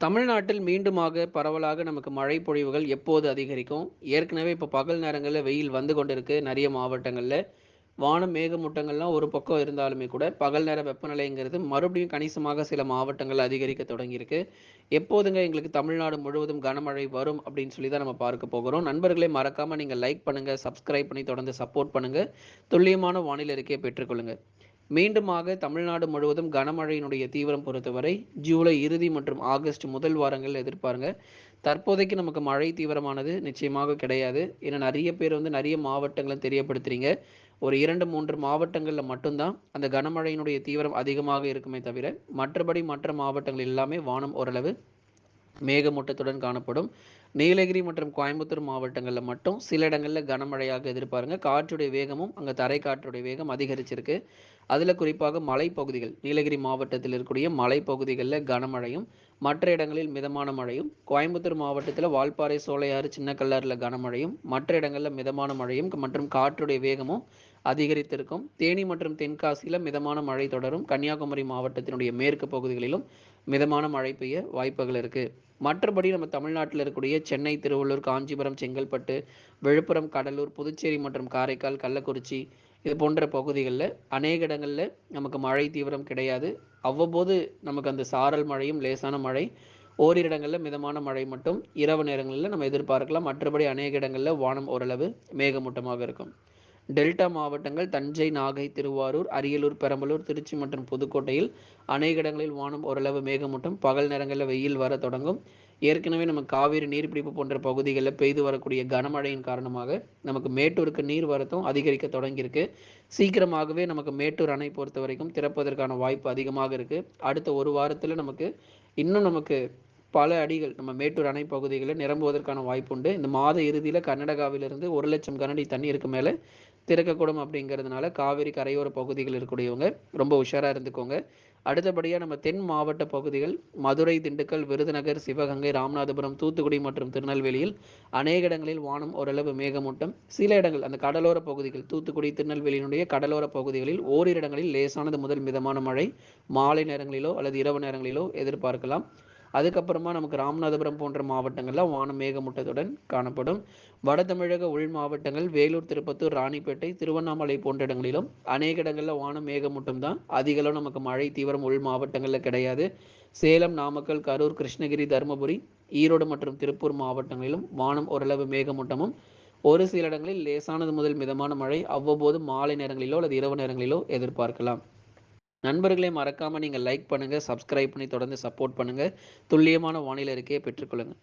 தமிழ்நாட்டில் மீண்டுமாக பரவலாக நமக்கு மழை பொழிவுகள் எப்போது அதிகரிக்கும்? ஏற்கனவே இப்போ பகல் நேரங்களில் வெயில் வந்து கொண்டிருக்கு நிறைய மாவட்டங்களில். வானம் மேகமூட்டங்கள்லாம் ஒரு பக்கம் இருந்தாலுமே கூட பகல் நேர வெப்பநிலைங்கிறது மறுபடியும் கணிசமாக சில மாவட்டங்கள் அதிகரிக்க தொடங்கியிருக்கு. எப்போதுங்க எங்களுக்கு தமிழ்நாடு முழுவதும் கனமழை வரும் அப்படின்னு சொல்லி தான் நம்ம பார்க்க போகிறோம். நண்பர்களே மறக்காமல் நீங்கள் லைக் பண்ணுங்கள் சப்ஸ்கிரைப் பண்ணி தொடர்ந்து சப்போர்ட் பண்ணுங்கள் துல்லியமான வானிலை அறிக்கையை பெற்றுக்கொள்ளுங்கள் மீண்டுமாக தமிழ்நாடு முழுவதும் கனமழையினுடைய தீவிரம் பொறுத்தவரை ஜூலை இறுதி மற்றும் ஆகஸ்ட் முதல் வாரங்கள் எதிர்பாருங்க. தற்போதைக்கு நமக்கு மழை தீவிரமானது நிச்சயமாக கிடையாது. ஏன்னா நிறைய பேர் வந்து நிறைய மாவட்டங்களை தெரியப்படுத்துறீங்க. ஒரு இரண்டு மூன்று மாவட்டங்களில் மட்டும்தான் அந்த கனமழையினுடைய தீவிரம் அதிகமாக இருக்குமே தவிர மற்றபடி மற்ற மாவட்டங்கள் எல்லாமே வானம் ஓரளவு மேகமூட்டத்துடன் காணப்படும். நீலகிரி மற்றும் கோயம்புத்தூர் மாவட்டங்களில் மட்டும் சில இடங்களில் கனமழையாக எதிர்பாருங்க. காற்றுடைய வேகமும் அங்கே தரை காற்றுடைய வேகம் அதிகரிச்சிருக்கு. அதில் குறிப்பாக மலைப்பகுதிகள் நீலகிரி மாவட்டத்தில் இருக்கக்கூடிய மலைப்பகுதிகளில் கனமழையும் மற்ற இடங்களில் மிதமான மழையும் கோயம்புத்தூர் மாவட்டத்தில் வால்பாறை சோலையாறு சின்ன கல்லாறில் கனமழையும் மற்ற இடங்களில் மிதமான மழையும் மற்றும் காற்றுடைய வேகமும் அதிகரித்திருக்கும். தேனி மற்றும் தென்காசியில் மிதமான மழை தொடரும். கன்னியாகுமரி மாவட்டத்தினுடைய மேற்கு பகுதிகளிலும் மிதமான மழை பெய்ய வாய்ப்புகள் இருக்குது மற்றபடி நம்ம தமிழ்நாட்டில் இருக்கக்கூடிய சென்னை திருவள்ளூர் காஞ்சிபுரம் செங்கல்பட்டு விழுப்புரம் கடலூர் புதுச்சேரி மற்றும் காரைக்கால் கள்ளக்குறிச்சி இது போன்ற பகுதிகளில் அநேக இடங்களில் நமக்கு மழை தீவிரம் கிடையாது. அவ்வப்போது நமக்கு அந்த சாரல் மழையும் லேசான மழை. ஓரிரு இடங்களில் மிதமான மழை மட்டும். இரவு நேரங்களில் நம்ம எதிர்பார்க்கலாம். மற்றபடி அநேக இடங்களில் வானம் ஓரளவு மேகமூட்டமாக இருக்கும். டெல்டா மாவட்டங்கள் தஞ்சை நாகை திருவாரூர் அரியலூர் பெரம்பலூர் திருச்சி மற்றும் புதுக்கோட்டையில் அநேக இடங்களில் வானம் ஓரளவு மேகமூட்டம். பகல் நேரங்களில் வெயில் வர தொடங்கும். ஏற்கனவே நம்ம காவிரி நீர்பிடிப்பு போன்ற பகுதிகளில் பெய்து வரக்கூடிய கனமழையின் காரணமாக நமக்கு மேட்டூருக்கு நீர் வரத்தும் அதிகரிக்க தொடங்கியிருக்கு. சீக்கிரமாகவே நமக்கு மேட்டூர் அணை பொறுத்த வரைக்கும் திறப்பதற்கான வாய்ப்பு அதிகமாக இருக்குது அடுத்த ஒரு வாரத்தில் நமக்கு இன்னும் நமக்கு பல அடிகள் நம்ம மேட்டூர் அணை பகுதிகளில் நிரம்புவதற்கான வாய்ப்புண்டு. இந்த மாத இறுதியில் கர்நாடகாவிலிருந்து ஒரு லட்சம் கனடி தண்ணீருக்கு மேலே திறக்கக்கூடும் அப்படிங்கிறதுனால காவிரி கரையோர பகுதிகள் இருக்கக்கூடியவங்க ரொம்ப உஷாராக இருந்துக்கோங்க. அடுத்தபடியாக நம்ம தென் மாவட்ட பகுதிகள் மதுரை திண்டுக்கல் விருதுநகர் சிவகங்கை ராமநாதபுரம் தூத்துக்குடி மற்றும் திருநெல்வேலியில் அநேக இடங்களில் வானம் ஓரளவு மேகமூட்டம். சில இடங்கள் அந்த கடலோர பகுதிகள் தூத்துக்குடி திருநெல்வேலியினுடைய கடலோர பகுதிகளில் ஓரிரு இடங்களில் லேசானது முதல் மிதமான மழை மாலை நேரங்களிலோ அல்லது இரவு நேரங்களிலோ எதிர்பார்க்கலாம். அதுக்கப்புறமா நமக்கு ராமநாதபுரம் போன்ற மாவட்டங்களில் வானம் மேகமூட்டத்துடன் காணப்படும். வட தமிழக உள் மாவட்டங்கள் வேலூர் திருப்பத்தூர் ராணிப்பேட்டை திருவண்ணாமலை போன்ற இடங்களிலும் அநேக இடங்களில் வானம் மேகமூட்டம் தான் அதிகளவு நமக்கு மழை தீவிரம் உள் மாவட்டங்களில் கிடையாது. சேலம் நாமக்கல் கரூர் கிருஷ்ணகிரி தருமபுரி ஈரோடு மற்றும் திருப்பூர் மாவட்டங்களிலும் வானம் ஓரளவு மேகமூட்டமும். ஒரு சில இடங்களில் லேசானது முதல் மிதமான மழை அவ்வப்போது மாலை நேரங்களிலோ அல்லது இரவு நேரங்களிலோ எதிர்பார்க்கலாம். நண்பர்களே மறக்காமல் நீங்கள் லைக் பண்ணுங்கள் சப்ஸ்கிரைப் பண்ணி தொடர்ந்து சப்போர்ட் பண்ணுங்கள் துல்லியமான வானிலை அறிக்கையை பெற்றுக்கொள்ளுங்கள்